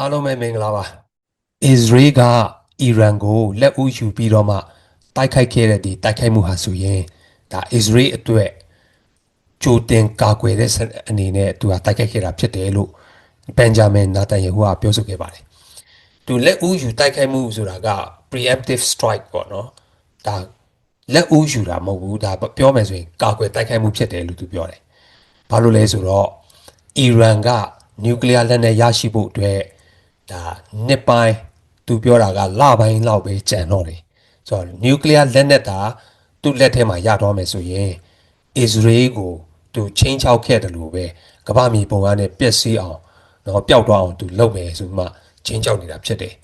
အားလုံးပဲမင်္ဂလာပါအစ္စရေးကအီရန်ကိုလက်ဦးယူပြီးတော့မှတိုက်ခိုက်ခဲ့တဲ့ဒီတိုက်ခိုက်မှုဟာဆိုရင်ဒါအစ္စရေးအတွက်ကြိုတင်ကာကွယ်တဲ့စအနေနဲ့သူကတိုက်ခိုက်ခဲ့တာဖြစ်တယ်လို့ဘန်ဂျာမင်နာတန်ယေဟူကပြောဆိုခဲ့ပါတယ်သူလက်ဦးယူတိုက်ခိုက်မှုဆိုတာက preemptive strike ပေါ့နော်ဒါလက်ဦးယူတာမဟုတ်ဘူးဒါပြောမယ်ဆိုရင်ကာကွယ်တိုက်ခိုက်မှုဖြစ်တယ်လို့သူပြောတယ်ဘာလို့လဲဆိုတော့အီရန်ကနျူကလ িয়ার လက်နက်ရရှိဖို့အတွက် ဒါနှစ်ပိုင်းသူပြောတာကလပိုင်းလောက်ပဲကြံတော့တယ်ဆိုတော့နျူကလ িয়ার လက်နက်တာသူ့လက်ထဲမှာရတော့မယ်ဆိုရင်အစ္စရေးကိုသူချင်းချောက်ခဲ့တယ်လို့ပဲကမ္ဘာမြေပုံကနေပျက်စီးအောင်တော့ပျောက်သွားအောင်သူလုပ်မယ်ဆိုမှချင်းချောက်နေတာဖြစ်တယ်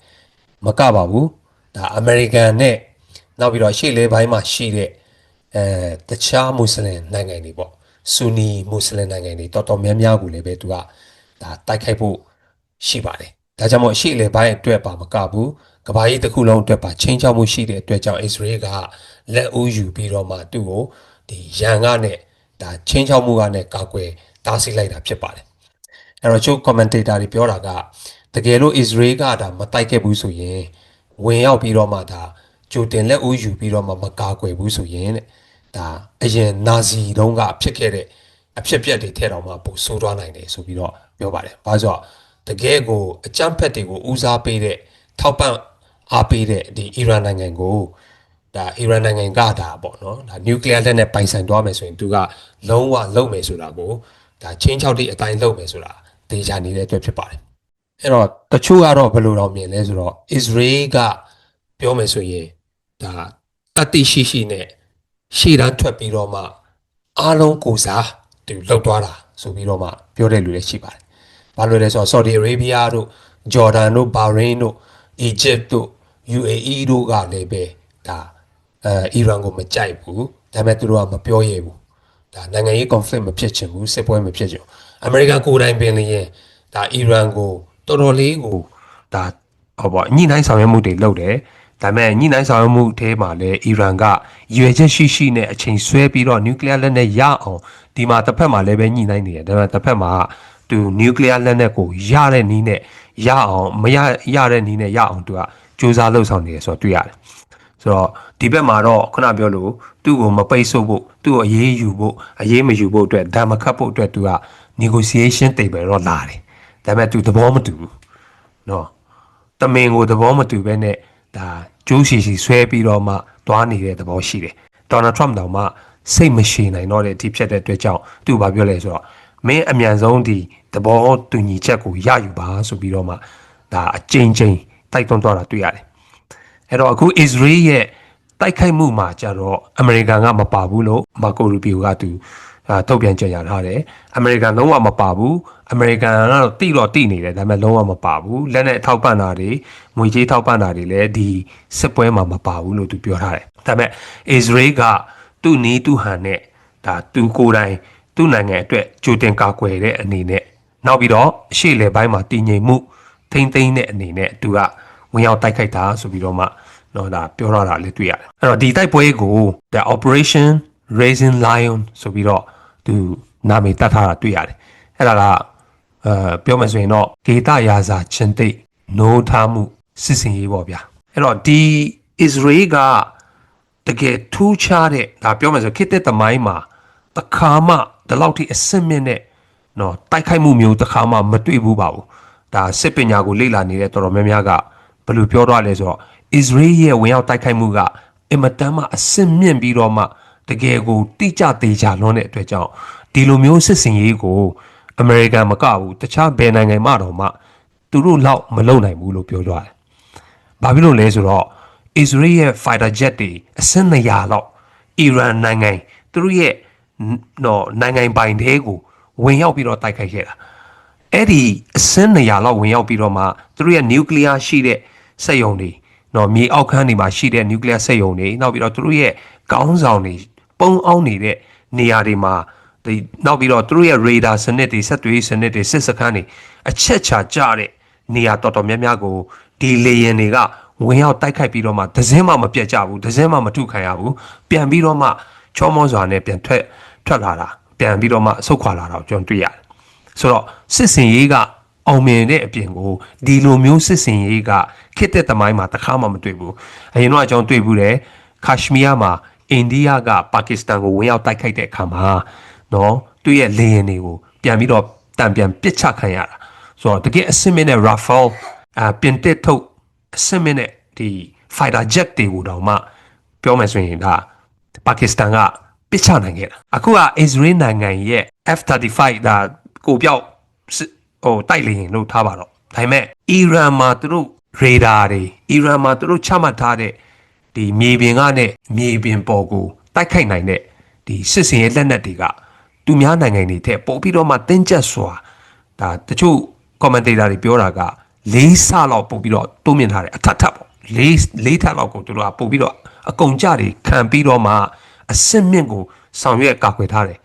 မကပါဘူးဒါအမေရိကန်နဲ့နောက်ပြီးတော့ရှေ့လေပိုင်းမှာရှိတဲ့အဲတခြားမွတ်စလင်နိုင်ငံတွေပေါ့ဆူနီမွတ်စလင်နိုင်ငံတွေတော်တော်များများကိုလည်းပဲသူကဒါတိုက်ခိုက်ဖို့ရှိပါတယ် ဒါကြောင့်မို့ရှေ့လေပိုင်းအတွက်ပါမကဘူးကဘာကြီးတစ်ခုလုံးအတွက်ပါချင်းချောက်မှုရှိတဲ့အတွက်ကြောင့်အစ္စရေးကလက်ဦးယူပြီးတော့မှသူ့ကိုဒီရန်ကနဲ့ဒါချင်းချောက်မှုကနဲ့ကာကွယ်တားဆီးလိုက်တာဖြစ်ပါတယ်အဲ့တော့ချုပ် commentator တွေပြောတာကတကယ်လို့ Israel ကဒါမတိုက်ခဲ့ဘူးဆိုရင်ဝင်ရောက်ပြီးတော့မှဒါကြိုတင်လက်ဦးယူပြီးတော့မှမကာကွယ်ဘူးဆိုရင်တဲ့ဒါအရင်နာဇီတုန်းကဖြစ်ခဲ့တဲ့အဖြစ်ပြက်တွေထဲတော့မှပိုဆိုးသွားနိုင်တယ်ဆိုပြီးတော့ပြောပါတယ်။ဘာလို့ဆိုတော့ တကယ်ကိုအကြမ်းဖက်တွေကိုဦးစားပေးတဲ့ထောက်ပံ့အားပေးတဲ့ဒီအီရန်နိုင်ငံကိုဒါအီရန်နိုင်ငံကဒါပေါ့နော်ဒါနျူကလ িয়ার လက်နဲ့ပိုင်ဆိုင်သွားမယ်ဆိုရင်သူကလုံးဝလုံမယ်ဆိုတာကိုဒါချင်းချောက်တိအတိုင်းလုံမယ်ဆိုတာသိချာနေတဲ့အတွက်ဖြစ်ပါတယ်အဲ့တော့တချို့ကတော့ဘယ်လိုတော့မြင်လဲဆိုတော့ Israel ကပြောမယ်ဆိုရင်ဒါတတိရှိရှိနဲ့ရှေ့တန်းထွက်ပြီးတော့မှအားလုံးကိုစားသူလှုပ်သွားတာဆိုပြီးတော့မှပြောတဲ့လူတွေရှိပါတယ် ဘာလို့လဲဆိုတော့ Saudi Arabia တို့ Jordan တို့ Bahrain တို့ Egypt တို့ UAE တို့ကလည်းပဲဒါအဲအီရန်ကိုမကြိုက်ဘူးဒါပေမဲ့သူတို့ကမပြောရဘူးဒါနိုင်ငံရေး conflict မဖြစ်ချင်ဘူးစစ်ပွဲမဖြစ်ချင်ဘူးအမေရိကန်ကိုယ်တိုင်ပင်လျင်ဒါအီရန်ကိုတော်တော်လေးကိုဒါဟောပေါ့ညှိနှိုင်းဆောင်ရွက်မှုတွေလုပ်တယ်ဒါပေမဲ့ညှိနှိုင်းဆောင်ရွက်မှုအထဲမှာလည်းအီရန်ကရွေချက်ရှိရှိနဲ့အချိန်ဆွဲပြီးတော့နျူကလ িয়ার လက်နက်ရအောင်ဒီမှာတစ်ဖက်မှာလည်းပဲညှိနှိုင်းနေတယ်ဒါပေမဲ့တစ်ဖက်မှာ သူနျူကလ িয়ার လက်နက်ကိုရတဲ့နည်းနဲ့ရအောင်မရရတဲ့နည်းနဲ့ရအောင်သူကစူးစမ်းလှုပ်ဆောင်နေတယ်ဆိုတော့တွေ့ရတယ်ဆိုတော့ဒီဘက်မှာတော့ခုနပြောလို့သူ့ကိုမပိတ်ဆို့ဖို့သူ့ကိုအရေးယူဖို့အရေးမယူဖို့အတွက်ဓာမခတ်ဖို့အတွက်သူက negotiation table တော့လာတယ်ဒါပေမဲ့သူသဘောမတူဘူးเนาะတမင်ကိုသဘောမတူဘဲနဲ့ဒါကျိုးစီစီဆွဲပြီးတော့မှသွားနေတဲ့သဘောရှိတယ်ဒေါ်နယ်ထရမ့်တောင်မှစိတ်မရှိနိုင်တော့တဲ့အထိဖြစ်တဲ့အတွက်ကြောင့်သူဘာပြောလဲဆိုတော့ မင်းအမြန်ဆုံးဒီသဘောတူညီချက်ကိုရယူပါဆိုပြီးတော့မှဒါအကြိမ်ကြိမ်တိုက်တွန်းသွားတာတွေ့ရတယ်အဲ့တော့အခု Israel ရဲ့တိုက်ခိုက်မှုမှာကြတော့အမေရိကန်ကမပါဘူးလို့မာကိုရူဘီယိုကသူအာထုတ်ပြန်ကြေညာထားတယ်အမေရိကန်လုံးဝမပါဘူးအမေရိကန်ကတော့တိတော့တိနေတယ်ဒါပေမဲ့လုံးဝမပါဘူးလက်နဲ့ထောက်ပံ့တာတွေငွေကြေးထောက်ပံ့တာတွေလည်းဒီစစ်ပွဲမှာမပါဘူးလို့သူပြောထားတယ်ဒါပေမဲ့ Israel ကသူ့နီးသူ့ဟန်နဲ့ဒါသူကိုယ်တိုင် သူ့နိုင်ငံအတွက်ကြိုတင်ကာကွယ်တဲ့အနေနဲ့နောက်ပြီးတော့အရှေ့လေပိုင်းမှာတည်ငြိမ်မှုထိမ့်သိမ်းတဲ့အနေနဲ့သူကဝင်ရောက်တိုက်ခိုက်တာဆိုပြီးတော့မှတော့ဒါပြောရတာလည်းတွေ့ရတယ်အဲ့တော့ဒီတိုက်ပွဲကို the operation raising lion ဆိုပြီးတော့သူနာမည်တတ်ထားတာတွေ့ရတယ်အဲ့ဒါကအဲပြောမယ်ဆိုရင်တော့ဒေတာယာစာချင်းသိနိုးထားမှုစစ်စင်ရေးပေါ့ဗျာအဲ့တော့ဒီ Israel ကတကယ်ထူးခြားတဲ့ဒါပြောမယ်ဆိုခေတ်တဲ့သမိုင်းမှာတခါမှ ဒီလောက်ထိအစစ်မြင့်တဲ့နော်တိုက်ခိုက်မှုမျိုးတခါမှမတွေ့ဘူးပါဘူးဒါစစ်ပညာကိုလေ့လာနေတဲ့တော်တော်များများကဘယ်လိုပြောတော့လဲဆိုတော့ Israel ရဲ့ဝင်ရောက်တိုက်ခိုက်မှုကအင်မတန်မှအစစ်မြင့်ပြီးတော့မှတကယ်ကိုတိကျသေးချာလွန်းတဲ့အတွက်ကြောင့်ဒီလိုမျိုးစစ်စင်ရေးကိုအမေရိကန်မကဘူးတခြားဘယ်နိုင်ငံမှတော့မှသူတို့လောက်မလုပ်နိုင်ဘူးလို့ပြောကြတယ်။ဘာဖြစ်လို့လဲဆိုတော့ Israel ရဲ့ fighter jet တွေအစင်း200လောက်အီရန်နိုင်ငံသူတို့ရဲ့ တော့နိုင်ငံပိုင်သေးကိုဝင်ရောက်ပြီးတော့တိုက်ခိုက်ခဲ့တာ။အဲ့ဒီအစင်း200လောက်ဝင်ရောက်ပြီးတော့မှသူတို့ရဲ့ nuclear ရှိတဲ့စက်ရုံတွေနော်မြေအောက်ခန်းတွေမှာရှိတဲ့ nuclear စက်ရုံတွေနောက်ပြီးတော့သူတို့ရဲ့ကောင်းဆောင်တွေပုံအောင်နေတဲ့နေရာတွေမှာဒီနောက်ပြီးတော့သူတို့ရဲ့ radar စနစ်တွေဆက်သွေးစနစ်တွေစစ်စခန်းတွေအချက်ချာကြတဲ့နေရာတော်တော်များများကိုဒီလေရင်တွေကဝင်ရောက်တိုက်ခိုက်ပြီးတော့မှဒဇင်းမှမပြတ်ကြဘူးဒဇင်းမှမထုခံရဘူးပြန်ပြီးတော့မှချောမောစွာနဲ့ပြန်ထွက် ထွက်လာတာပြန်ပြီးတော့မှဆုတ်ခွာလာတာကိုကျွန်တော်တွေ့ရတယ်ဆိုတော့စစ်စင်ရေးကအောင်မြင်တဲ့အပြင်ကိုဒီလိုမျိုးစစ်စင်ရေးကခေတ်သက်သမိုင်းမှာတစ်ခါမှမတွေ့ဘူးအရင်တော့အကြောင်းတွေ့ဘူးတယ်ကာရှမီးယားမှာအိန္ဒိယကပါကစ္စတန်ကိုဝင်ရောက်တိုက်ခိုက်တဲ့အခါမှာနော်သူ့ရဲ့လေယာဉ်တွေကိုပြန်ပြီးတော့တံပြန်ပစ်ချခံရတာဆိုတော့တကယ်အစစ်မင်းနဲ့ Rafale အပြင်တက်ထုတ်အစစ်မင်းနဲ့ဒီ fighter jet တွေကိုတောင်မှပြောမယ်ဆိုရင်ဒါပါကစ္စတန်က ပစ်ချနိုင်ခဲ့တာအခုက Israel နိုင်ငံရဲ့ F35 ဒါကိုပြောက်စစ်ဟိုတိုက်လေရင်လို့ထားပါတော့ဒါပေမဲ့အီရန်မှာသူတို့ရေဒါတွေအီရန်မှာသူတို့ချမှတ်ထားတဲ့ဒီမြေပြင်ကနဲ့မြေပြင်ပေါ်ကိုတိုက်ခိုက်နိုင်တဲ့ဒီစစ်စင်ရဲ့လက်နက်တွေကသူများနိုင်ငံတွေထက်ပိုပြီးတော့မှတင်းကျပ်စွာဒါတချို့ commentator တွေပြောတာကလေးဆလောက်ပို့ပြီးတော့တိုးမြင့်ထားတယ်အထက်ထပ်ပေါ့လေးလေးထပ်လောက်ကိုသူတို့ကပို့ပြီးတော့အကုန်ကြတွေခံပြီးတော့မှ အစစ်မြင့်ကိုဆောင်ရွက်ကာကွယ်ထားတယ်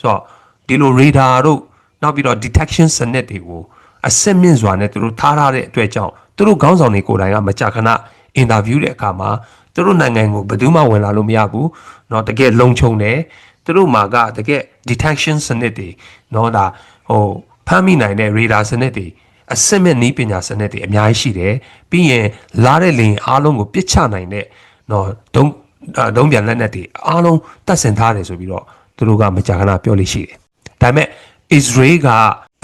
ဆိုတော့ဒီလို radar တို့နောက်ပြီးတော့ detection စနစ်တွေကိုအစစ်မြင့်စွာနဲ့သူတို့ထားထားတဲ့အတွက်ကြောင့်သူတို့ခေါင်းဆောင်တွေကိုယ်တိုင်ကမကြာခဏအင်တာဗျူးတဲ့အခါမှာသူတို့နိုင်ငံကိုဘယ်သူမှဝင်လာလို့မရဘူးเนาะတကယ်လုံခြုံတယ်သူတို့မှာကတကယ် detection စနစ်တွေเนาะဒါဟိုဖမ်းမိနိုင်တဲ့ radar စနစ်တွေအစစ်မဲ့နည်းပညာစနစ်တွေအများကြီးရှိတယ်ပြီးရင်လာတဲ့လင်အားလုံးကိုပစ်ချနိုင်တဲ့เนาะဒုံ ဒုံပြန်လက်နက်တွေအားလုံးတတ်ဆင်ထားတယ်ဆိုပြီးတော့သူတို့ကမကြာခဏပြောလို့ရှိတယ်ဒါပေမဲ့ Israel က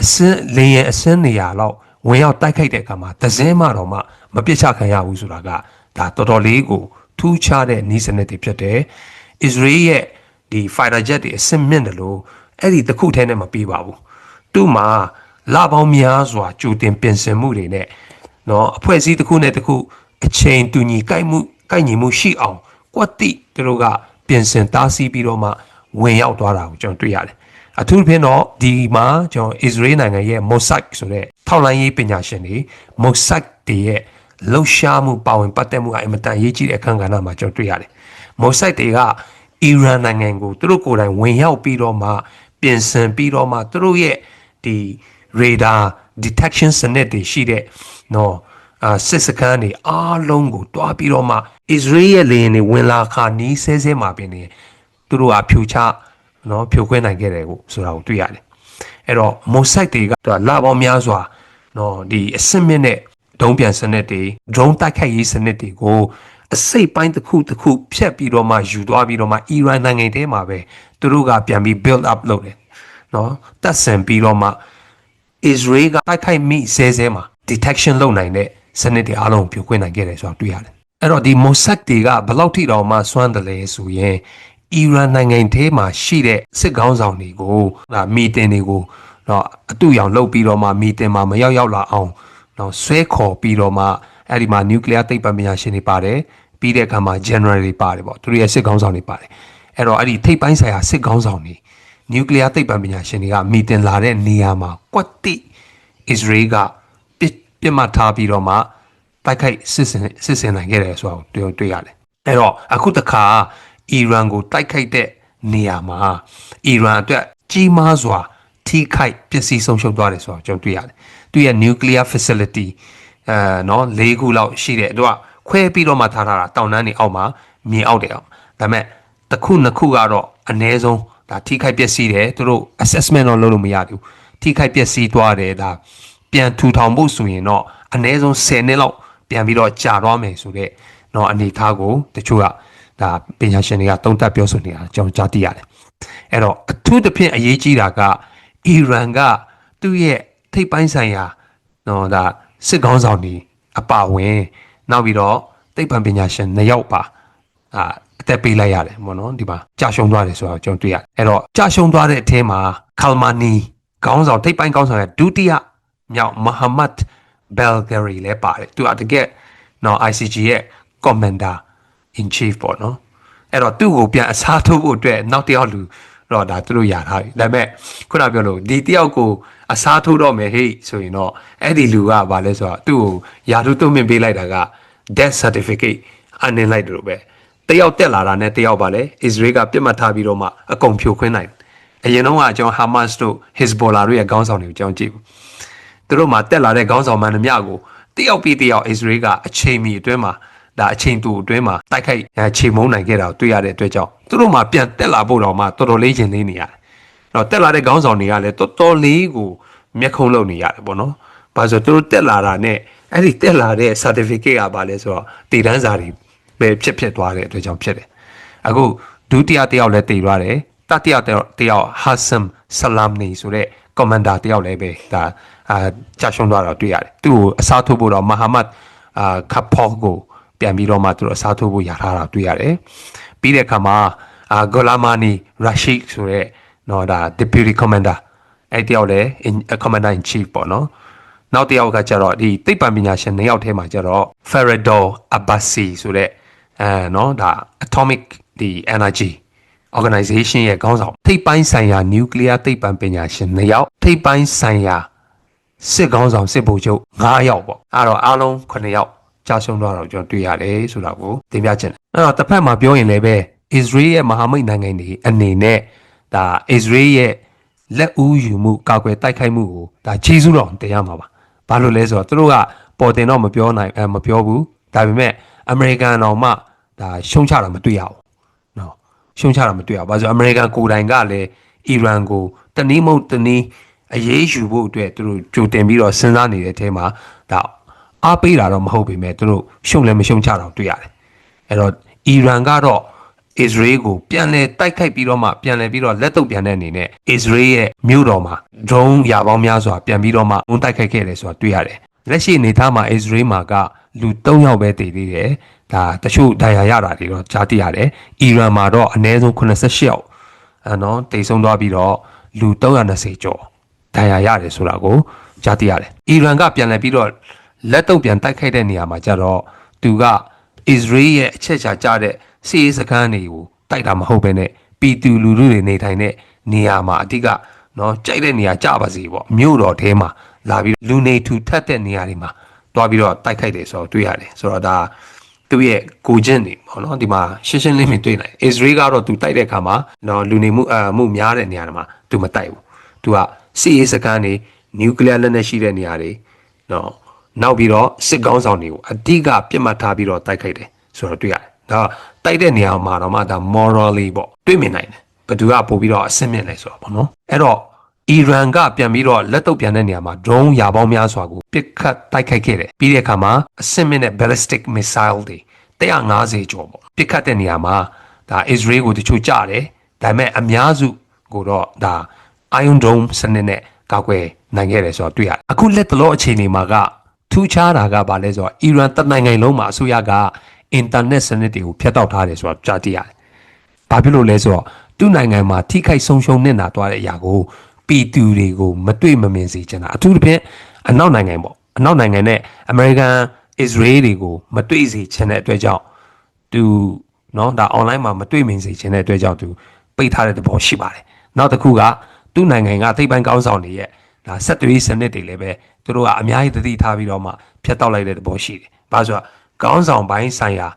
အစင်းလင်ရဲ့အစင်းနေရာလောက်ဝင်ရောက်တိုက်ခိုက်တဲ့အခါမှာသစင်းမတော်မှမပစ်ချခံရဘူးဆိုတာကဒါတော်တော်လေးကိုထူးခြားတဲ့နီးစနစ်တွေဖြစ်တယ်။ Israel ရဲ့ဒီ fighter jet တွေအစင်းမြင့်တယ်လို့အဲ့ဒီတစ်ခုထဲနဲ့မပြီးပါဘူး။သူ့မှာလပေါင်းများစွာကြိုတင်ပြင်ဆင်မှုတွေနဲ့နော်အဖွဲ့အစည်းတစ်ခုနဲ့တစ်ခုအချိန်တူညီကိုက်မှုကိုက်ညီမှုရှိအောင် ကွက်တိသူတို့ကပြင်ဆင်တားဆီးပြီးတော့မှဝင်ရောက်သွားတာကိုကျွန်တော်တွေ့ရတယ်။အထူးသဖြင့်တော့ဒီမှာကျွန်တော် Israel နိုင်ငံရဲ့ Mossad ဆိုတဲ့ထောက်လှမ်းရေးပညာရှင်တွေ Mossad တွေရဲ့လှုပ်ရှားမှုပါဝင်ပတ်သက်မှုကအင်မတန်အရေးကြီးတဲ့အခန်းကဏ္ဍမှာကျွန်တော်တွေ့ရတယ်။ Mossad တွေကအီရန်နိုင်ငံကိုသူတို့ကိုယ်တိုင်ဝင်ရောက်ပြီးတော့မှပြင်ဆင်ပြီးတော့မှသူတို့ရဲ့ဒီ radar detection စနစ်တွေရှိတဲ့နော်အာ စစ်စခန်းတွေအားလုံးကိုတွားပြီးတော့မှ Israel ရဲ့လေယာဉ်တွေဝင်လာခါနီးဆဲဆဲမှာပင်နေသူတို့ကဖြူချနော်ဖြိုခွင်းနိုင်ခဲ့တယ်ကိုဆိုတာကိုတွေ့ရတယ်အဲ့တော့ Mossad တွေကသူကလာပေါင်းများစွာနော်ဒီအစစ်မြင့်တဲ့ဒုံးပြန်စနစ်တွေ drone တိုက်ခိုက်ရေးစနစ်တွေကိုအစိတ်ပိုင်းတစ်ခုတစ်ခုဖြတ်ပြီးတော့မှယူသွားပြီးတော့မှအီရန်နိုင်ငံထဲမှာပဲသူတို့ကပြန်ပြီး build up လုပ်တယ်နော်တက်ဆင်ပြီးတော့မှ Israel ကတိုက်ခိုက်မိဆဲဆဲမှာ detection လုပ်နိုင်တဲ့ စနစ်တွေအားလုံးကိုပြိုကွင်းနိုင်ခဲ့တယ်ဆိုတာတွေ့ရတယ်အဲ့တော့ဒီ Mossad တွေကဘယ်လောက်ထိတောင်မှစွမ်းတယ်လဲဆိုရင်အီရန်နိုင်ငံထဲမှာရှိတဲ့စစ်ကောင်းဆောင်တွေကိုဒါမီတင်တွေကိုတော့အတူရောင်လုပ်ပြီးတော့မှမီတင်မှာမရောက်ရောက်လာအောင်တော့ဆွဲခေါ်ပြီးတော့မှအဲ့ဒီမှာ nuclear သိပ္ပံပညာရှင်တွေပါတယ်ပြီးတဲ့အခါမှာ general တွေပါတယ်ပေါ့သူတို့ရဲ့စစ်ကောင်းဆောင်တွေပါတယ်အဲ့တော့အဲ့ဒီထိပ်ပိုင်းဆိုင်ရာစစ်ကောင်းဆောင်တွေ nuclear သိပ္ပံပညာရှင်တွေကမီတင်လာတဲ့နေရာမှာကွက်တိ Israel ကပြစ် ပြစ်မှတ်ထားပြီးတော့မှတိုက်ခိုက်စစ်စင်စစ်စင်နိုင်ခဲ့တယ်ဆိုတာကိုတွေ့တွေ့ရတယ်အဲ့တော့အခုတခါအီရန်ကိုတိုက်ခိုက်တဲ့နေရာမှာအီရန်အတွက်ကြီးမားစွာထိခိုက်ပျက်စီးဆုံးရှုံးသွားတယ်ဆိုတာကျွန်တော်တွေ့ရတယ်သူရဲ့ nuclear facility အဲနော်၄ခုလောက်ရှိတဲ့သူကခွဲပြီးတော့မှထားထားတာတောင်တန်းတွေအောက်မှာမြေအောက်တယ်အောင်ဒါပေမဲ့တစ်ခုနှစ်ခုကတော့အ ਨੇ ဆုံးဒါထိခိုက်ပျက်စီးတယ်သူတို့ assessment တော့လုပ်လို့မရဘူးထိခိုက်ပျက်စီးသွားတယ်ဒါ ပြန်ထူထောင်ဖို့ဆိုရင်တော့အနည်းဆုံး10နှစ်လောက်ပြန်ပြီးတော့ကြာသွားမယ်ဆိုတော့နော်အနေထားကိုတချို့ကဒါပညာရှင်တွေကသုံးသပ်ပြောဆိုနေတာကျွန်တော်ကြားသိရတယ်။အဲ့တော့အထူးသဖြင့်အရေးကြီးတာကအီရန်ကသူ့ရဲ့ထိပ်ပိုင်းဆိုင်ရာနော်ဒါစစ်ကောင်းဆောင်တွေအပါဝင်နောက်ပြီးတော့သိပ္ပံပညာရှင်နှစ်ယောက်ပါအာအသက်ပေးလိုက်ရတယ်ပေါ့နော်ဒီမှာကြာရှုံးသွားတယ်ဆိုတော့ကျွန်တော်တွေ့ရတယ်။အဲ့တော့ကြာရှုံးသွားတဲ့အထင်းမှာကာလမာနီခေါင်းဆောင်ထိပ်ပိုင်းခေါင်းဆောင်ရဲ့ဒုတိယ မြောက်မဟာမတ်ဘယ်ဂရီလည်းပါတယ်သူကတကယ်နော် ICG ရဲ့ commander in chief ပေါ့နော်အဲ့တော့သူ့ကိုပြန်အစားထိုးဖို့အတွက်နောက်တစ်ယောက်လူတော့ဒါသူတို့ရထားပြီဒါပေမဲ့ခုနပြောလို့ဒီတယောက်ကိုအစားထိုးတော့မယ်ဟေ့ဆိုရင်တော့အဲ့ဒီလူကဘာလဲဆိုတော့သူ့ကိုယာထုသွင်းပေးလိုက်တာက death certificate အနှင်းလိုက်တယ်လို့ပဲတယောက်တက်လာတာနဲ့တယောက်ပါလေ Israel ကပြစ်မှတ်ထားပြီးတော့မှအကုန်ဖြိုခွင်းနိုင်အရင်တော့ကကျွန်တော် Hamas တို့ Hezbollah တို့ရဲ့ခေါင်းဆောင်တွေကိုကျွန်တော်ကြည့်ဘူး သူတို့မှတက်လာတဲ့ခေါင်းဆောင်မှန်သမျှကိုတယောက်ပြီးတယောက် Israel ကအချိန်မီအတွင်းမှာဒါအချိန်တူအတွင်းမှာတိုက်ခိုက်ချိန်မုံနိုင်ခဲ့တာကိုတွေ့ရတဲ့အတွက်ကြောင့်သူတို့မှပြန်တက်လာဖို့တော့မှတော်တော်လေးချိန်သေးနေရတယ်။အဲ့တော့တက်လာတဲ့ခေါင်းဆောင်တွေကလည်းတော်တော်လေးကိုမျက်ခုံးလုပ်နေရတယ်ပေါ့နော်ဘာလို့ဆိုသူတို့တက်လာတာနဲ့အဲ့ဒီတက်လာတဲ့ certificate ကဘာလဲဆိုတော့တည်တန်းစာတွေပဲဖြစ်ဖြစ်သွားတဲ့အတွက်ကြောင့်ဖြစ်တယ်အခုဒုတိယတစ်ယောက်လည်းတည်သွားတယ်တတိယတစ်ယောက် Hassan Salamni ဆိုတဲ့ commander တစ်ယောက်လည်းပဲဒါ အာကြာရှုံးသွားတော့တွေ့ရတယ်သူ့ကိုအစားထိုးဖို့တော့ Muhammad အာခပ်ဖောကိုပြန်ပြီးတော့မှသူတို့အစားထိုးဖို့ရထားတာတွေ့ရတယ်ပြီးတဲ့အခါမှာအာဂိုလာမာနီရာရှိဆိုတဲ့နော်ဒါ deputy commander အဲ့တယောက်လည်း in- commander in chief ပေါ့နော်နောက်တစ်ယောက်ကကျတော့ဒီသိပ္ပံပညာရှင်နှစ်ယောက်ထဲမှာကျတော့ Faradol Abbasi ဆိုတဲ့အဲနော်ဒါ atomic ဒီ energy organization ရဲ့ခေါင်းဆောင်ထိပ်ပိုင်းဆိုင်ရာ nuclear သိပ္ပံပညာရှင်နှစ်ယောက်ထိပ်ပိုင်းဆိုင်ရာ စစ်ကောင်းဆောင်စစ်ဗိုလ်ချုပ်9ယောက်ပေါ့အဲ့တော့အားလုံး9ယောက်ကြာရှုံးသွားတော့ကျွန်တော်တွေ့ရတယ်ဆိုတာကိုတင်ပြချင်တယ်အဲ့တော့တစ်ဖက်မှာပြောရင်လည်းပဲ Israel ရဲ့မဟာမိတ်နိုင်ငံတွေအနေနဲ့ဒါ Israel ရဲ့လက်ဦးယူမှုကာကွယ်တိုက်ခိုက်မှုကိုဒါခြေစူးတော်တရားမှာပါဘာလို့လဲဆိုတော့သူတို့ကပေါ်တင်တော့မပြောနိုင်အဲမပြောဘူးဒါပေမဲ့အမေရိကန်တော်မှဒါရှုံးချတာမတွေ့ရဘူးနော်ရှုံချတာမတွေ့ရဘူး။ဘာလို့လဲဆိုတော့အမေရိကန်ကိုယ်တိုင်ကလည်းအီရန်ကိုတနည်းမဟုတ်တနည်း အရေးယူဖို့အတွက်သူတို့ကြိုတင်ပြီးတော့စဉ်းစားနေတဲ့အထဲမှာဒါအားပေးတာတော့မဟုတ်ပေမဲ့သူတို့ရှုံလည်းမရှုံချတော့တွေ့ရတယ်။အဲ့တော့အီရန်ကတော့အစ္စရေးကိုပြန်လဲတိုက်ခိုက်ပြီးတော့မှပြန်လဲပြီးတော့လက်တုပ်ပြန်တဲ့အနေနဲ့အစ္စရေးရဲ့မြို့တော်မှာ drone ရာပေါင်းများစွာပြန်ပြီးတော့မှဝန်တိုက်ခိုက်ခဲ့တယ်ဆိုတာတွေ့ရတယ်။လက်ရှိအနေအထားမှာအစ္စရေးမှာကလူ3ယောက်ပဲတည်သေးတယ်။ဒါတချို့ဒဏ်ရာရတာတွေတော့ကြားသိရတယ်။အီရန်မှာတော့အနည်းဆုံး88ယောက်အဲနော်တိတ်ဆုံးသွားပြီးတော့လူ320ကျော် ဒဏ်ရာရတယ်ဆိုတာကိုကြားသိရတယ်။အီရန်ကပြန်လဲပြီးတော့လက်တုပ်ပြန်တိုက်ခိုက်တဲ့နေရာမှာကျတော့သူကအစ္စရေးရဲ့အချက်ချာကြတဲ့စီးရေးစခန်းတွေကိုတိုက်တာမဟုတ်ဘဲနဲ့ပြည်သူလူထုတွေနေထိုင်တဲ့နေရာမှာအဓိကနော်ကြိုက်တဲ့နေရာကြပါစေပေါ့မြို့တော်ထဲမှာလာပြီးလူနေထူထပ်တဲ့နေရာတွေမှာတွားပြီးတော့တိုက်ခိုက်တယ်ဆိုတော့တွေ့ရတယ်ဆိုတော့ဒါသူ့ရဲ့ကိုချင်းနေပေါ့နော်ဒီမှာရှင်းရှင်းလေးမြင်တွေ့နိုင်အစ္စရေးကတော့သူတိုက်တဲ့အခါမှာနော်လူနေမှုအမှုများတဲ့နေရာတွေမှာသူမတိုက်ဘူးသူက စီးရေးစခန်းတွေနျူကလ িয়ার လက်နက်ရှိတဲ့နေရာတွေနော်နောက်ပြီးတော့စစ်ကောင်းဆောင်တွေကိုအဓိကပြစ်မှတ်ထားပြီးတော့တိုက်ခိုက်တယ်ဆိုတော့တွေ့ရတယ်ဒါတိုက်တဲ့နေရာမှာတော့မှဒါ morally ပေါ့တွေ့မြင်နိုင်တယ်ဘယ်သူကပို့ပြီးတော့အဆင့်မြင့်လဲဆိုတော့ပေါ့နော်အဲ့တော့အီရန်ကပြန်ပြီးတော့လက်တော့ပြန်တဲ့နေရာမှာ drone ရာပေါင်းများစွာကိုပစ်ခတ်တိုက်ခိုက်ခဲ့တယ်ပြီးတဲ့အခါမှာအဆင့်မြင့်တဲ့ ballistic missile တွေ150ကျော်ပေါ့ပစ်ခတ်တဲ့နေရာမှာဒါ Israel ကိုတချို့ကြားတယ်ဒါပေမဲ့အများစုကိုတော့ဒါ Iron Dome စနစ်နဲ့ကောက်ွယ်နိုင်ခဲ့တယ်ဆိုတော့တွေ့ရတယ်အခုလက်တလောအခြေအနေမှာကထူးခြားတာကဘာလဲဆိုတော့အီရန်တနိုင်ငံလုံးမှာအစိုးရကအင်တာနက်စနစ်တွေကိုဖျက်တောက်ထားတယ်ဆိုတော့ကြားသိရတယ်။ဘာဖြစ်လို့လဲဆိုတော့သူ့နိုင်ငံမှာထိခိုက်ဆုံးရှုံးနေတာသွားတဲ့အရာကိုပြည်သူတွေကိုမတွေ့မမြင်စေချင်တာအထူးသဖြင့်အနောက်နိုင်ငံပေါ့အနောက်နိုင်ငံနဲ့အမေရိကန်အစ္စရေးတွေကိုမတွေ့စေချင်တဲ့အတွက်ကြောင့်သူเนาะဒါ online မှာမတွေ့မြင်စေချင်တဲ့အတွက်ကြောင့်သူပိတ်ထားတဲ့သဘောရှိပါတယ်။နောက်တစ်ခုက သူ့နိုင်ငံကသိပ္ပံကောင်းဆောင်တွေရဲ့ဒါဆက်သွေးစနစ်တွေလည်းပဲသူတို့ကအများကြီးတတိထားပြီးတော့မှဖျက်တောက်လိုက်တဲ့သဘောရှိတယ်။ဘာလို့ဆိုတော့ကောင်းဆောင်ပိုင်းဆိုင်ရာ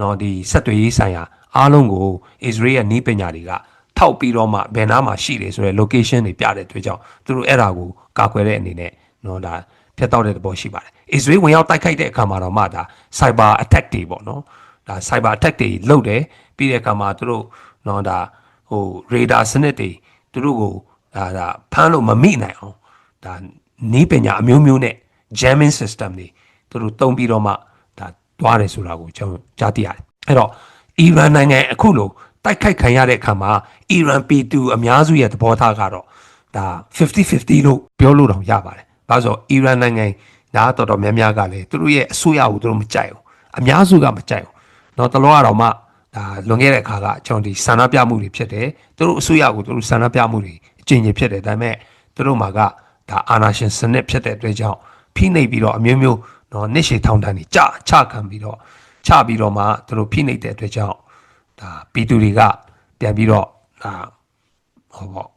နော်ဒီဆက်သွေးရေးဆိုင်ရာအားလုံးကိုအစ္စရေးရဲ့နည်းပညာတွေကထောက်ပြီးတော့မှဘယ်နားမှာရှိတယ်ဆိုတဲ့ location တွေပြတဲ့အတွက်ကြောင့်သူတို့အဲ့ဒါကိုကာကွယ်တဲ့အနေနဲ့နော်ဒါဖျက်တောက်တဲ့သဘောရှိပါတယ်။ Israel ဝင်ရောက်တိုက်ခိုက်တဲ့အခါမှာတော့မှဒါ cyber attack တွေပေါ့နော်။ဒါ cyber attack တွေလုပ်တယ်ပြီးတဲ့အခါမှာသူတို့နော်ဒါဟို radar စနစ်တွေသူတို့ကို ဒါဒါဖမ်းလို့မမိနိုင်အောင်ဒါနီးပညာအမျိုးမျိုးနဲ့ jamming system တွေသူတို့တုံးပြီးတော့မှဒါသွားတယ်ဆိုတာကိုကျွန်တော်ကြားသိရတယ်အဲ့တော့အီရန်နိုင်ငံအခုလို့တိုက်ခိုက်ခံရတဲ့အခါမှာအီရန်ပီတူအများစုရဲ့သဘောထားကတော့ဒါ50-50လို့ပြောလို့တောင်ရပါတယ်။ဒါဆိုအီရန်နိုင်ငံဒါတော်တော်များများကလည်းသူတို့ရဲ့အစိုးရကိုသူတို့မကြိုက်ဘူး။အများစုကမကြိုက်ဘူး။တော့တလောကတော့မှဒါလွန်ခဲ့တဲ့အခါကကျွန်တော်ဒီဆန္ဒပြမှုတွေဖြစ်တယ်။သူတို့အစိုးရကိုသူတို့ဆန္ဒပြမှုတွေ အကျင့်ကြီးဖြစ်တယ်ဒါပေမဲ့သူတို့မှာကဒါအာနာရှင်စနစ်ဖြစ်တဲ့အတွက်ကြောင့်ဖိနှိပ်ပြီးတော့အမျိုးမျိုးနော်နှစ်ရှည်ထောင်တန်းတွေကြချခံပြီးတော့ချပြီးတော့မှသူတို့ဖိနှိပ်တဲ့အတွက်ကြောင့်ဒါပီတူတွေကပြန်ပြီးတော့ဒါဟောပေါ့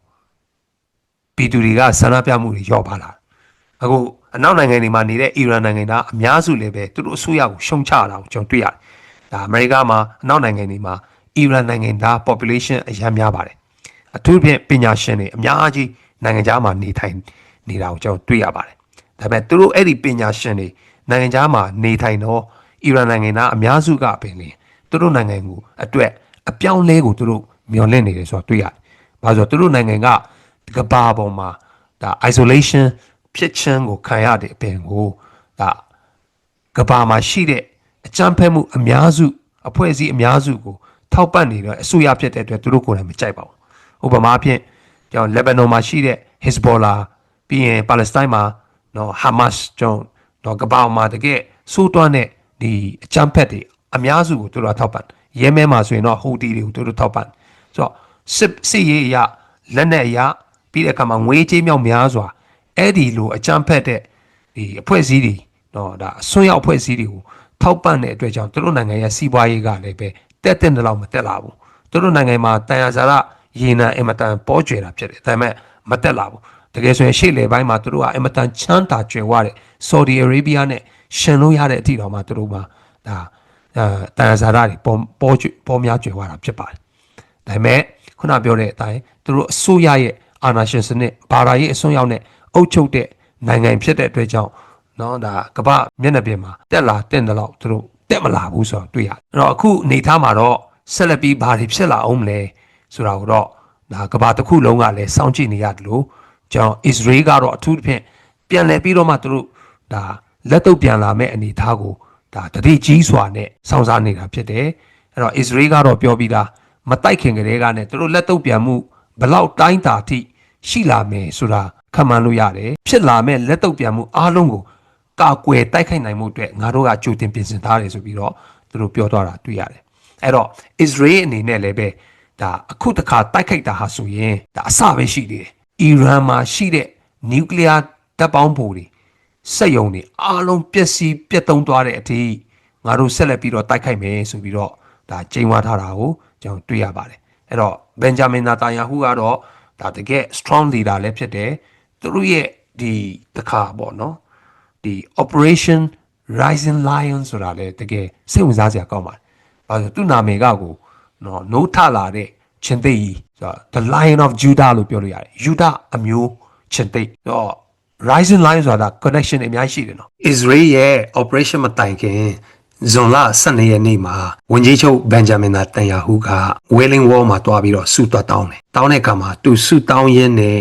ပီတူတွေကဆန္ဒပြမှုတွေလျော့ပါလာအခုအနောက်နိုင်ငံတွေမှာနေတဲ့အီရန်နိုင်ငံသားအများစုလည်းပဲသူတို့အစိုးရကိုရှုံချတာကိုကျွန်တော်တွေ့ရတယ်ဒါအမေရိကမှာအနောက်နိုင်ငံတွေမှာအီရန်နိုင်ငံသား population အများများပါတယ် အထူးဖြင့်ပညာရှင်တွေအများကြီးနိုင်ငံခြားမှာနေထိုင်နေတာကိုကျွန်တော်တွေ့ရပါတယ်ဒါပေမဲ့သူတို့အဲ့ဒီပညာရှင်တွေနိုင်ငံခြားမှာနေထိုင်တော့အီရန်နိုင်ငံသားအများစုကပင်လင်သူတို့နိုင်ငံကိုအတွက်အပြောင်းလဲကိုသူတို့မျှော်လင့်နေတယ်ဆိုတော့တွေ့ရတယ်။ဘာလို့ဆိုတော့သူတို့နိုင်ငံကကမ္ဘာပေါ်မှာဒါ isolation ဖြစ်ချင်းကိုခံရတဲ့အပင်ကိုဒါကဘာမှာရှိတဲ့အကြမ်းဖက်မှုအများစုအဖွဲ့အစည်းအများစုကိုထောက်ပံ့နေတဲ့အစိုးရဖြစ်တဲ့အတွက်သူတို့ကိုယ်တိုင်မကြိုက်ပါဘူး ဥပမာအဖြစ်ကျွန်တော်လက်ဘနွန်မှာရှိတဲ့ Hezbollah ပြီးရင်ပါလက်စတိုင်းမှာနော် Hamas ကျွန်တော်ကဘာမှာတကယ်စိုးတွန်းတဲ့ဒီအကြမ်းဖက်တွေအများစုကိုသူတို့ကထောက်ပံ့ရဲမဲမှာဆိုရင်တော့ဟူတီတွေကိုသူတို့ထောက်ပံ့ဆိုတော့စစ်စစ်ရေးအရလက်နက်အရပြီးတဲ့အခါမှာငွေကြေးမြောက်များစွာအဲ့ဒီလိုအကြမ်းဖက်တဲ့ဒီအဖွဲ့အစည်းတွေနော်ဒါအစွန်းရောက်အဖွဲ့အစည်းတွေကိုထောက်ပံ့တဲ့အတွက်ကြောင့်သူတို့နိုင်ငံရဲ့စီးပွားရေးကလည်းပဲတက်တဲ့လောက်မတက်လာဘူးသူတို့နိုင်ငံမှာတန်ရာဇာရ ရေနံအင်မတန်ပေါ်ကျွယ်တာဖြစ်တယ်ဒါပေမဲ့မတက်လာဘူးတကယ်ဆိုရင်ရှေ့လေပိုင်းမှာသူတို့ကအင်မတန်ချမ်းသာကြွယ်ဝတဲ့ Saudi Arabia နဲ့ရှင်လို့ရတဲ့အထိတော့မှသူတို့မှာဒါအဲတန်ရာဇာရတွေပေါ်ပေါ်ကျွပေါ်များကြွယ်ဝတာဖြစ်ပါတယ်ဒါပေမဲ့ခုနပြောတဲ့အတိုင်းသူတို့အစိုးရရဲ့အာဏာရှင်စနစ်ဘာသာရေးအစွန်းရောက်နဲ့အုပ်ချုပ်တဲ့နိုင်ငံဖြစ်တဲ့အတွက်ကြောင့်နော်ဒါကမ္ဘာမျက်နှာပြင်မှာတက်လာတင့်တယ်လို့သူတို့တက်မလာဘူးဆိုတော့တွေ့ရတယ်အဲ့တော့အခုအနေထားမှာတော့ဆက်လက်ပြီးဘာတွေဖြစ်လာအောင်မလဲ ဆိုတာကိုတော့ဒါကမ္ဘာတစ်ခုလုံးကလည်းစောင့်ကြည့်နေရတယ်လို့ကျွန်တော် Israel ကတော့အထူးသဖြင့်ပြန်လည်ပြီးတော့မှသူတို့ဒါလက်တော့ပြန်လာမဲ့အနေအထားကိုဒါတတိကြီးစွာနဲ့စောင့်စားနေတာဖြစ်တယ်အဲ့တော့ Israel ကတော့ပြောပြီးသားမတိုက်ခင်ကလေးကနဲ့သူတို့လက်တော့ပြန်မှုဘလောက်တိုင်းတာထိရှိလာမယ်ဆိုတာခံမှန်းလို့ရတယ်ဖြစ်လာမဲ့လက်တော့ပြန်မှုအားလုံးကိုကာကွယ်တိုက်ခိုက်နိုင်မှုအတွက်ငါတို့ကကြိုတင်ပြင်ဆင်ထားတယ်ဆိုပြီးတော့သူတို့ပြောသွားတာတွေ့ရတယ်အဲ့တော့ Israel အနေနဲ့လည်းပဲ ဒါအခုတခါတိုက်ခိုက်တာဟာဆိုရင်ဒါအစပဲရှိသေးတယ်အီရန်မှာရှိတဲ့နျူကလ িয়ার တပ်ပေါင်းဖို့တွေစက်ယုံတွေအားလုံးပျက်စီးပြတ်သုံးသွားတဲ့အထိငါတို့ဆက်လက်ပြီးတော့တိုက်ခိုက်မယ်ဆိုပြီးတော့ဒါချိန်ဝါထားတာကိုကျွန်တော်တွေ့ရပါတယ်အဲ့တော့ဘန်ဂျမင်နာတာယာဟုကတော့ဒါတကယ် strong leader လည်းဖြစ်တယ်သူတို့ရဲ့ဒီတခါပေါ့နော်ဒီ operation rising lion ဆိုတာလည်းတကယ်စိတ်ဝင်စားစရာကောင်းပါတယ်ဘာလို့လဲသူ့နာမည်ကကို နော်နိုးထလာတဲ့ချင်းသိကြီးဆိုတော့ the lion of judah လို့ပြောလို့ရတယ်ယူဒအမျိုးချင်းသိတော့ rising lion ဆိုတာ connection တွေအများကြီးရှိတယ်နော် Israel ရဲ့ operation မတိုင်ခင်ဇွန်လ12ရက်နေ့မှာဝန်ကြီးချုပ်ဘန်ဂျမင်နာတန်ယာဟုက Wailing Wall မှာတွားပြီးတော့ဆူတွားတောင်းတယ်။တောင်းတဲ့အခါမှာသူဆူတောင်းရင်းနဲ့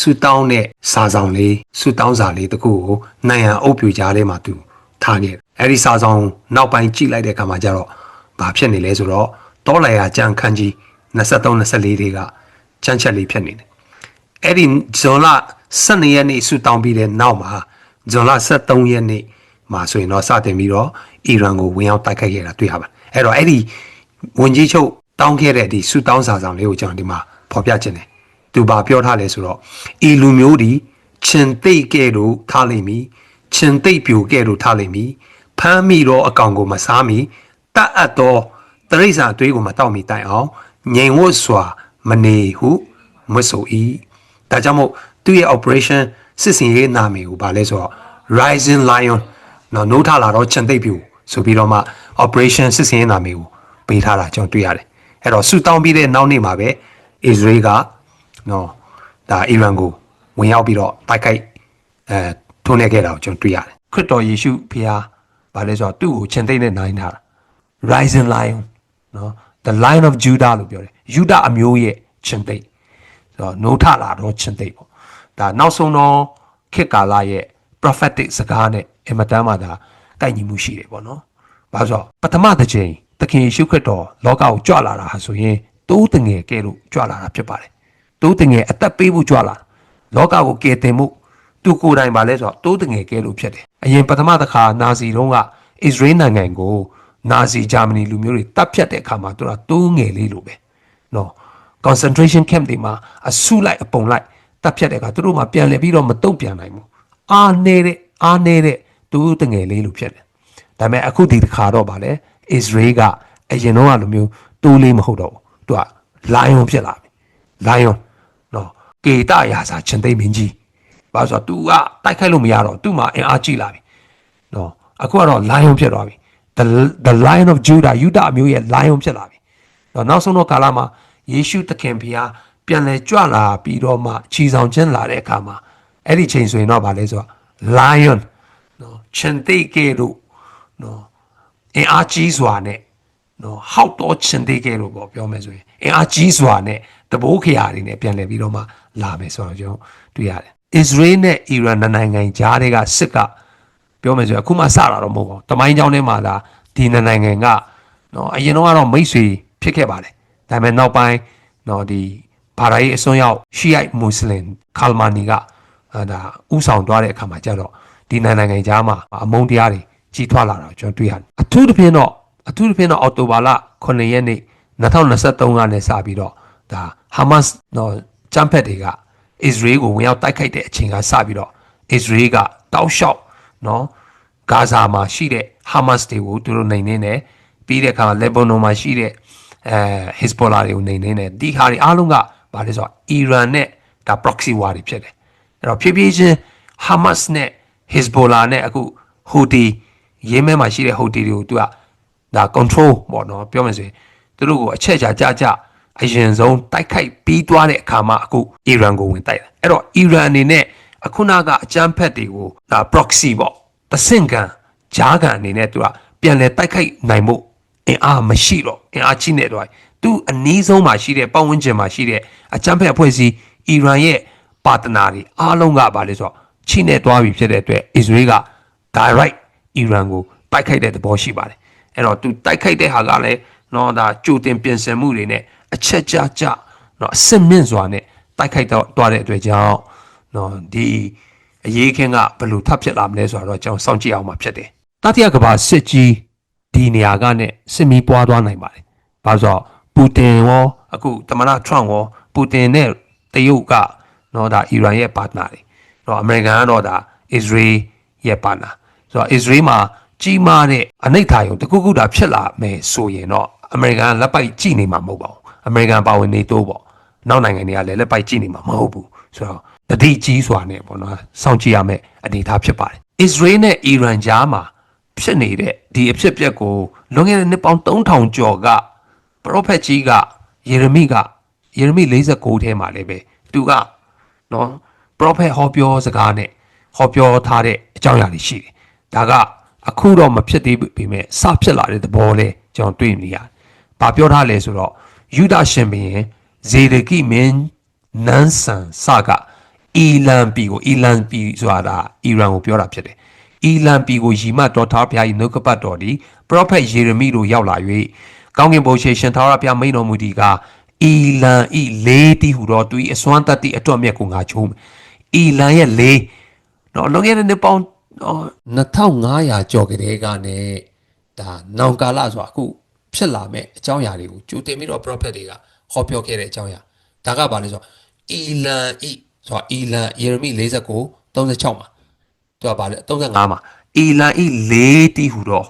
ဆူတောင်းတဲ့စာဆောင်လေးဆူတောင်းစာလေးတခုကိုနိုင်ရန်အုပ်ပြကြားထဲမှာသူထားခဲ့တယ်။အဲဒီစာဆောင်နောက်ပိုင်းကြည့်လိုက်တဲ့အခါမှာကျတော့ဘာဖြစ်နေလဲဆိုတော့ တောလိုက်ရကြံခန်းကြီး23 24တွေကချမ်းချက်လေးဖြစ်နေတယ်။အဲ့ဒီဇွန်လ12ရက်နေ့ဆူတောင်းပြီးတဲ့နောက်မှာဇွန်လ23ရက်နေ့မှာဆိုရင်တော့စတင်ပြီးတော့အီရန်ကိုဝင်ရောက်တိုက်ခိုက်ခဲ့တာတွေ့ရပါတယ်အဲ့တော့အဲ့ဒီဝန်ကြီးချုပ်တောင်းခဲ့တဲ့ဒီဆူတောင်းစာဆောင်လေးကိုကျွန်တော်ဒီမှာဖော်ပြခြင်းတယ်သူဘာပြောထားလဲဆိုတော့ဤလူမျိုးဒီချင်းသိပ်ကဲ့သို့ထားလိမ့်မည်ချင်းသိပ်ပြိုကဲ့သို့ထားလိမ့်မည်ဖမ်းမိတော့အကောင်ကိုမစားမီတတ်အပ်သော တရိษံအသွေးကိုမတောက်မီတိုင်အောင်ငြိမ်ဝတ်စွာမနေဟုမဆို၏ဒါကြောင့်မို့သူ့ရဲ့ operation စစ်စင်ရေးနာမည်ကိုဗာလဲဆိုတော့ Rising Lion နော်နိုးထလာတော့ချန်သိပ်ပြူဆိုပြီးတော့မှ operation စစ်စင်ရေးနာမည်ကိုပေးထားတာကျွန်တော်တွေ့ရတယ်အဲ့တော့ဆူတောင်းပြီးတဲ့နောက်နေ့မှာပဲ Israel ကနော်ဒါအီရန်ကိုဝင်ရောက်ပြီးတော့တိုက်ခိုက်အဲထုံးနေခဲ့တာကိုကျွန်တော်တွေ့ရတယ်ခရစ်တော်ယေရှုဖျားဗာလဲဆိုတော့သူ့ကိုချန်သိပ်နဲ့နိုင်ထားတာ Rising Lion နော် The Lion of Judah လို့ပြောတယ်ယူဒအမျိုးရဲ့ချန်သိပ်ဆိုတော့နိုးထလာတော့ချန်သိပ်ပေါ့ဒါနောက်ဆုံးတော့ခေတ်ကာလရဲ့ prophetic စကားနဲ့အင်မတန်မှဒါကိုက်ညီမှုရှိတယ်ပေါ့နော်။ဘာလို့ဆိုပထမတစ်ချိန်သခင်ယေရှုခရစ်တော်လောကကိုကြွလာတာဟာဆိုရင်တိုးတငယ်ကဲလို့ကြွလာတာဖြစ်ပါတယ်။တိုးတငယ်အသက်ပေးဖို့ကြွလာလောကကိုကယ်တင်မှုသူကိုယ်တိုင်ပါလဲဆိုတော့တိုးတငယ်ကဲလို့ဖြစ်တယ်။အရင်ပထမတစ်ခါနာဇီတုန်းကအစ္စရေးနိုင်ငံကို နာဇီဂျာမနီလူမျိုးတွေတပ်ဖြတ်တဲ့အခါမှာသူကတိုးငယ်လေးလို့ပဲ။နော် concentration camp တွေမှာအဆုလိုက်အပုံလိုက်တပ်ဖြတ်တဲ့အခါသူတို့မှပြန်လည်ပြီးတော့မတုံ့ပြန်နိုင်ဘူး။အာနေတဲ့အာနေတဲ့တူတငယ်လေးလို့ဖြစ်တယ်။ဒါပေမဲ့အခုဒီတစ်ခါတော့ဗာလေ Israel ကအရင်တော့ကလိုမျိုးတိုးလေးမဟုတ်တော့ဘူး။သူက lion ဖြစ်လာပြီ။ lion နော်ကေတရာစာချင်းသိမ့်မင်းကြီး။ဘာလို့ဆိုတော့ तू ကတိုက်ခိုက်လို့မရတော့ तू မှာအင်အားကြီးလာပြီ။နော်အခုကတော့ lion ဖြစ်သွားပြီ။ the the lion of Judah ယူဒအမျိုးရဲ့ lion ဖြစ်လာပြီ။နော်နောက်ဆုံးတော့ကာလမှာယေရှုသခင်ဖျားပြန်လဲကြွလာပြီးတော့မှခြီဆောင်ခြင်းလာတဲ့အခါမှာအဲ့ဒီချိန်ဆိုရင်တော့ဗာလဲဆိုတော့ lion နော်ချန်တိတ်ကဲလို့နော်အင်အားကြီးစွာနဲ့နော်ဟောက်တော့ချန်တိတ်ကဲလို့ပေါ့ပြောမယ်ဆိုရင်အင်အားကြီးစွာနဲ့တဘိုးခရာတွေနဲ့ပြန်လည်ပြီးတော့မှလာမယ်ဆိုတော့ကျွန်တော်တွေ့ရတယ်အစ္စရေးနဲ့အီရန်နှစ်နိုင်ငံကြားတွေကစစ်က ပြောမယ်ဆိုရင်အခုမှစတာတော့မဟုတ်ပါဘူးတမိုင်းကြောင်းထဲမှာဒါဒီနှစ်နိုင်ငံကနော်အရင်တော့ကတော့မိတ်ဆွေဖြစ်ခဲ့ပါတယ်ဒါပေမဲ့နောက်ပိုင်းနော်ဒီဘာသာရေးအစွန်းရောက်ရှီယိုက်မွတ်စလင်ကာလမာနီကအာဒါဥဆောင်သွားတဲ့အခါမှာကျတော့ဒီနှစ်နိုင်ငံကြားမှာအမုန်းတရားတွေကြီးထွားလာတာကိုကျွန်တော်တွေ့ရတယ်အထူးသဖြင့်တော့အထူးသဖြင့်တော့အော်တိုဘာလ9ရက်နေ့2023ကနေစပြီးတော့ဒါဟာမတ်စ်နော်ဂျမ်ဖက်တွေကအစ္စရေးကိုဝင်ရောက်တိုက်ခိုက်တဲ့အချိန်ကစပြီးတော့အစ္စရေးကတောက်လျှောက် နော်ဂါဇာမှာရှိတဲ့ဟာမတ်စ်တွေကိုသူတို့နိုင်နေတယ်ပြီးတဲ့အခါမှာလေဘနွန်မှာရှိတဲ့အဲဟစ်စပိုလာတွေကိုနိုင်နေတယ်ဒီဟာတွေအားလုံးကဘာလဲဆိုတော့အီရန်နဲ့ဒါ proxy war တွေဖြစ်တယ်အဲ့တော့ဖြည်းဖြည်းချင်းဟာမတ်စ်နဲ့ဟစ်စပိုလာနဲ့အခုဟူတီယီမန်မှာရှိတဲ့ဟူတီတွေကိုသူကဒါ control ပေါ့နော်ပြောမယ်ဆိုရင်သူတို့ကိုအချက်ချာကြကြအရင်ဆုံးတိုက်ခိုက်ပြီးသွားတဲ့အခါမှာအခုအီရန်ကိုဝင်တိုက်တယ်အဲ့တော့အီရန်အနေနဲ့ အခုနကအကြမ်းဖက်တွေကိုဒါ proxy ပေါ့တဆင့်ကန်ဂျားကန်အနေနဲ့သူကပြန်လဲတိုက်ခိုက်နိုင်ဖို့အင်အားမရှိတော့အင်အားကြီးနေတော့သူအနည်းဆုံးမှာရှိတဲ့ပတ်ဝန်းကျင်မှာရှိတဲ့အကြမ်းဖက်အဖွဲ့အစည်းအီရန်ရဲ့ပါတနာတွေအားလုံးကပါလေဆိုတော့ချိနေသွားပြီဖြစ်တဲ့အတွက်အစ္စရေးက direct အီရန်ကိုတိုက်ခိုက်တဲ့သဘောရှိပါတယ်အဲ့တော့သူတိုက်ခိုက်တဲ့ဟာကလည်းတော့ဒါကြိုတင်ပြင်ဆင်မှုတွေနဲ့အချက်ကြကြတော့အစစ်မြင့်စွာနဲ့တိုက်ခိုက်တော့တွားတဲ့အတွက်ကြောင့် နော်ဒီအရေးခင်းကဘယ်လိုထပ်ဖြစ်လာမလဲဆိုတော့ကျွန်တော်စောင့်ကြည့်အောင်မှာဖြစ်တယ်တတိယကမ္ဘာစစ်ကြီးဒီနေရာကနဲ့စစ်မီးပွားသွားနိုင်ပါတယ်ဘာလို့ဆိုတော့ပူတင်ရောအခုတမနာထရန့်ရောပူတင်နဲ့တရုတ်ကနော်ဒါအီရန်ရဲ့ပါတနာတွေတော့အမေရိကန်ကတော့ဒါအစ္စရေးရဲ့ပါတနာဆိုတော့အစ္စရေးမှာကြီးမားတဲ့အနိဋ္ဌာယုံတခုခုတာဖြစ်လာမယ်ဆိုရင်တော့အမေရိကန်လက်ပိုက်ကြည့်နေမှာမဟုတ်ပါဘူးအမေရိကန်ပါဝင်နေတော့ပေါ့နောက်နိုင်ငံတွေကလည်းလက်ပိုက်ကြည့်နေမှာမဟုတ်ဘူးဆိုတော့ တတိကြီးစွာနဲ့ပေါ့နော်စောင့်ကြည့်ရမယ့်အနေအထားဖြစ်ပါတယ်အစ္စရေးနဲ့အီရန်ကြားမှာဖြစ်နေတဲ့ဒီအဖြစ်အပျက်ကိုလွန်ခဲ့တဲ့နှစ်ပေါင်း3000ကျော်ကပရောဖက်ကြီးကယေရမိကယေရမိ49ထဲမှာလည်းပဲသူကနော်ပရောဖက်ဟောပြောစကားနဲ့ဟောပြောထားတဲ့အကြောင်းအရာတွေရှိတယ်ဒါကအခုတော့မဖြစ်သေးပေမဲ့စဖြစ်လာတဲ့သဘောလဲကျွန်တော်တွေ့နေရတယ်။ဘာပြောထားလဲဆိုတော့ယူဒရှင်ဘုရင်ဇေဒကိမင်းနန်းဆန်စက အီလန်ပြည်ကိုအီလန်ပြည်ဆိုတာအီရန်ကိုပြောတာဖြစ်တယ်။အီလန်ပြည်ကိုယီမတော်ထားဘုရား၏နှုတ်ကပတ်တော်ဒီပရောဖက်ယေရမိတို့ရောက်လာ၍ကောင်းကင်ဘုရားရှင်ထာဝရဘုရားမိန်တော်မူဒီကအီလန်ဤလေးတီဟူသောသူ၏အစွမ်းတတ္တိအတော်မြတ်ကိုငါချိုးမယ်။အီလန်ရဲ့လေးနော်လုံခဲ့တဲ့နှစ်ပေါင်း2500ကျော်ကလေးကနေဒါနောင်ကာလဆိုတာအခုဖြစ်လာမဲ့အကြောင်းအရာတွေကိုကြိုတင်ပြီးတော့ prophet တွေကဟောပြောခဲ့တဲ့အကြောင်းအရာဒါကဘာလဲဆိုတော့အီလန်ဤ ဆိုတာအီလန်ယေရမိ49 36မှာသူကဘာလဲ35မှာအီလန်ဤလေးတီဟူတော့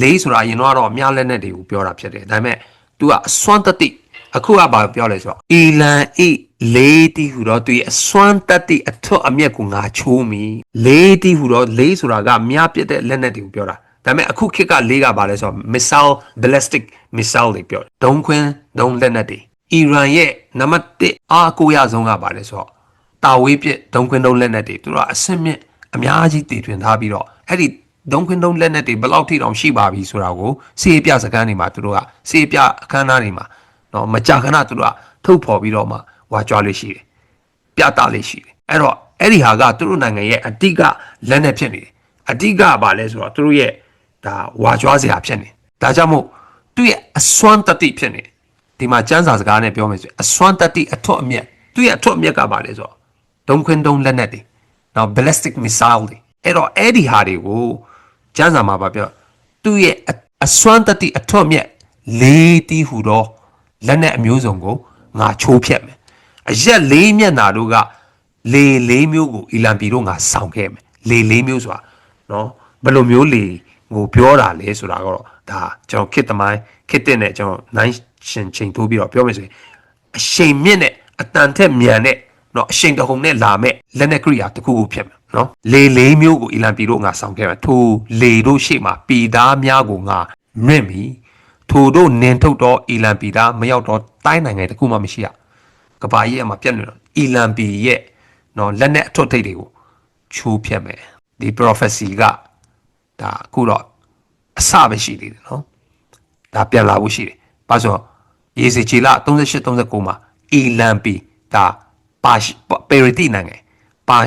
လေးဆိုတာအရင်တော့အများလက်နဲ့တွေကိုပြောတာဖြစ်တယ်ဒါပေမဲ့ तू ကအစွမ်းတတိအခုကဘာပြောလဲဆိုတော့အီလန်ဤလေးတီဟူတော့သူရဲ့အစွမ်းတတိအထွတ်အမြတ်ကိုငါချိုးမိလေးတီဟူတော့လေးဆိုတာကမြားပြတဲ့လက်နဲ့တွေကိုပြောတာဒါပေမဲ့အခုခေတ်ကလေးကဘာလဲဆိုတော့ missile ballistic missile တွေပြောတယ်ဒုံခွင်းဒုံလက်နက်တွေအီရန်ရဲ့နံပါတ်1အားကိုရဆုံးကဘာလဲဆိုတော့ တာဝေးပြဒုံခွင်းဒုံလက်နက်တွေသူတို့ကအဆင့်မြင့်အများကြီးတည်ထွင်ထားပြီးတော့အဲ့ဒီဒုံခွင်းဒုံလက်နက်တွေဘယ်လောက်ထိတောင်ရှိပါပြီဆိုတာကိုစေးပြစကန်းတွေမှာသူတို့ကစေးပြအခမ်းအနားတွေမှာနော်မကြာခဏသူတို့ကထုတ်ဖော်ပြီးတော့မှဝါကြွားလို့ရှိတယ်ပြတာလေးရှိတယ်အဲ့တော့အဲ့ဒီဟာကသူတို့နိုင်ငံရဲ့အတိကလက်နက်ဖြစ်နေတယ်အတိကဘာလဲဆိုတော့သူတို့ရဲ့ဒါဝါကြွားစရာဖြစ်နေဒါကြောင့်မို့သူ့ရဲ့အစွမ်းတတိဖြစ်နေဒီမှာကျမ်းစာစကားနဲ့ပြောမယ်ဆိုရင်အစွမ်းတတိအထွတ်အမြတ်သူ့ရဲ့အထွတ်အမြတ်ကဘာလဲဆိုတော့ ဒုံခွင်းဒုံလက်နက်တွေနော် ballistic missile တွေအဲ့တော့အဲ့ဒီဟာတွေကိုကျမ်းစာမှာပြောသူ့ရဲ့အစွမ်းတတိအထွတ်အမြတ်လေးတီးဟူတော့လက်နက်အမျိုးစုံကိုငါချိုးဖြတ်မယ်အရက်လေးမျက်နာတို့ကလေလေးမျိုးကိုအီလန်ပြည်တို့ငါဆောင်ခဲ့မယ်လေလေးမျိုးဆိုတာနော်ဘယ်လိုမျိုးလေကိုပြောတာလဲဆိုတာကတော့ဒါကျွန်တော်ခစ်သမိုင်းခစ်တဲ့နဲ့ကျွန်တော်နိုင်ရှင်ချိန်ထိုးပြီးတော့ပြောမယ်ဆိုရင်အရှိန်မြင့်နဲ့အတန်ထက်မြန်တဲ့ နော်အရှိန်တဟုန်နဲ့လာမဲ့လက်နက်ကရိယာတစ်ခုခုဖြစ်မယ်နော်လေလေးမျိုးကိုအီလန်ပြည်တို့ငါဆောင်ခဲ့မယ်ထိုလေတို့ရှေ့မှာပြည်သားများကိုငါမြင့်ပြီထိုတို့နင်ထုတ်တော့အီလန်ပြည်သားမရောက်တော့တိုင်းနိုင်ငံတစ်ခုမှမရှိရကဘာကြီးအမှာပြက်နေတော့အီလန်ပြည်ရဲ့နော်လက်နဲ့အထွတ်ထိပ်တွေကိုချိုးဖြတ်မယ်ဒီ prophecy ကဒါအခုတော့အစပဲရှိသေးတယ်နော်ဒါပြန်လာဖို့ရှိတယ်ဘာလို့ဆိုတော့ရေစီချီလာ38 39မှာအီလန်ပြည်ဒါ ပါပရီတီနိုင်ငံပါ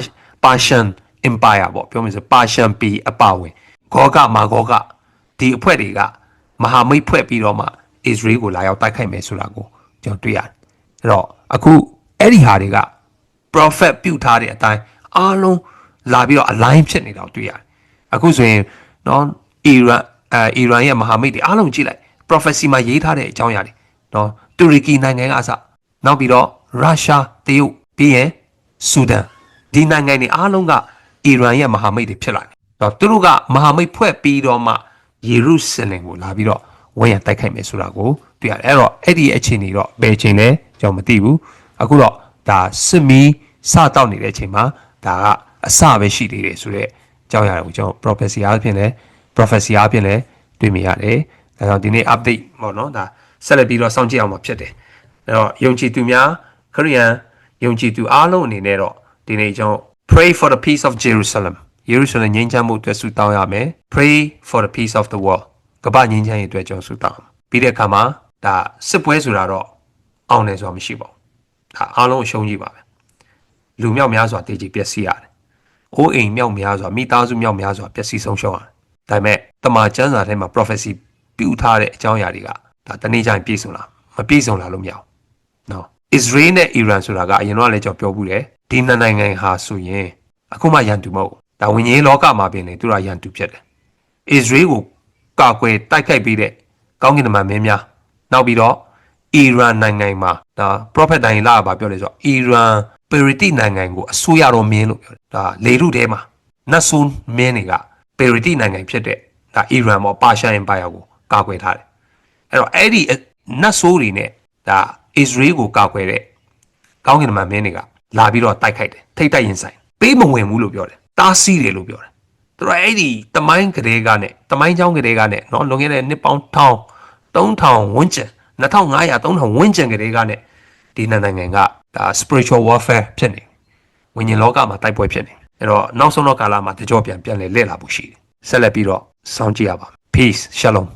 ပါရှန်အင်ပါယာပေါ့ပြောမယ်ဆိုပါရှန်ပီအပါဝင်ဂောကမာဂောကဒီအဖွဲ့တွေကမဟာမိတ်ဖွဲ့ပြီးတော့မှအစ္စရေးကိုလာရောက်တိုက်ခိုက်မယ်ဆိုတာကိုကျွန်တော်တွေ့ရတယ်အဲ့တော့အခုအဲ့ဒီဟာတွေက prophet ပြုတ်ထားတဲ့အတိုင်းအားလုံးလာပြီးတော့ align ဖြစ်နေတာကိုတွေ့ရတယ်အခုဆိုရင်နော်အီရန်အဲအီရန်ရဲ့မဟာမိတ်တွေအားလုံးကြည့်လိုက် prophecy မှာရေးထားတဲ့အကြောင်းအရာတွေနော်တူရကီနိုင်ငံကအစနောက်ပြီးတော့ရုရှားတရုတ် ပြီးရင်ဆူဒန်ဒီနိုင်ငံတွေအားလုံးကအီရန်ရဲ့မဟာမိတ်တွေဖြစ်လာတယ်တော့သူတို့ကမဟာမိတ်ဖွဲ့ပြီးတော့မှယေရုရှလင်ကိုလာပြီးတော့ဝန်ရံတိုက်ခိုက်မယ်ဆိုတာကိုတွေ့ရတယ်အဲ့တော့အဲ့ဒီအခြေအနေတော့ဘယ်ချိန်လဲကျွန်တော်မသိဘူးအခုတော့ဒါစစ်မီးစတောက်နေတဲ့အချိန်မှာဒါကအစပဲရှိသေးတယ်ဆိုတော့အကြောင်းအရာကိုကျွန်တော် prophecy အားဖြင့်လဲ prophecy အားဖြင့်လဲတွေ့မြင်ရတယ်ဒါကြောင့်ဒီနေ့ update ပေါ့နော်ဒါဆက်လက်ပြီးတော့စောင့်ကြည့်အောင်မှာဖြစ်တယ်အဲ့တော့ယုံကြည်သူများခရိယန် ယုံကြည်သူအားလုံးအနေနဲ့တော့ဒီနေ့ကျွန်တော် pray for the peace of Jerusalem Jerusalem ငြိမ်းချမ်းမှုအတွက်ဆုတောင်းရမယ် pray for the peace of the world ကမ္ဘာငြိမ်းချမ်းရေးအတွက်ကျွန်တော်ဆုတောင်းရမယ်ပြီးတဲ့အခါမှာဒါစစ်ပွဲဆိုတာတော့အောင်တယ်ဆိုတာမရှိပါဘူးဒါအားလုံးအရှုံးကြီးပါပဲလူမြောက်များစွာတည်ကြည်ပျက်စီးရတယ်။အိုးအိမ်မြောက်များစွာမိသားစုမြောက်များစွာပျက်စီးဆုံးရှုံးရတယ်။ဒါပေမဲ့တမန်ကျမ်းစာထဲမှာ prophecy ပြုထားတဲ့အကြောင်းအရာတွေကဒါတနေ့ကျရင်ပြည့်စုံလားမပြည့်စုံလားလို့မရဘူး။နော်။ Israel နဲ့ Iran ဆိုတာကအရင်တော့လည်းကျွန်တော်ပြောဘူးတယ်။ဒီနှစ်နိုင်ငံဟာဆိုရင်အခုမှရန်တူမဟုတ်ဘူး။ဒါဝိညာဉ်ရေးလောကမှာပြင်နေသူတို့ကရန်တူဖြစ်တယ်။ Israel ကိုကာကွယ်တိုက်ခိုက်ပေးတဲ့ကောင်းကင်တမန်မင်းများနောက်ပြီးတော့အီရန်နိုင်ငံမှာဒါ prophet တိုင်းလာပါပြောလဲဆိုတော့အီရန်ပရီတီနိုင်ငံကိုအစိုးရတော်မင်းလို့ပြောတယ်ဒါလေထုထဲမှာနတ်ဆိုးမင်းတွေကပရီတီနိုင်ငံဖြစ်တဲ့ဒါအီရန်ပေါ့ပါရှားအင်ပါယာကိုကာကွယ်ထားတယ်အဲ့တော့အဲ့ဒီနတ်ဆိုးတွေနဲ့ဒါ အစ္စရေးကိုကောက်ွယ်တဲ့ကောင်းကင်မှာမင်းတွေကလာပြီးတော့တိုက်ခိုက်တယ်ထိတ်တိုက်ရင်ဆိုင်ပေးမဝင်ဘူးလို့ပြောတယ်တားဆီးတယ်လို့ပြောတယ်သူတို့အဲ့ဒီတမိုင်းကလေးကနဲ့တမိုင်းချောင်းကလေးကနဲ့နော်လွန်ခဲ့တဲ့နှစ်ပေါင်း1000 3000ဝန်းကျင်2500 3000ဝန်းကျင်ကလေးကနဲ့ဒီနိုင်ငံကဒါ spiritual warfare ဖြစ်နေဝိညာဉ်လောကမှာတိုက်ပွဲဖြစ်နေအဲ့တော့နောက်ဆုံးတော့ကာလမှာတကြောပြန်ပြန်လဲလဲလာဖို့ရှိတယ်ဆက်လက်ပြီးတော့စောင့်ကြည့်ရပါ peace shalom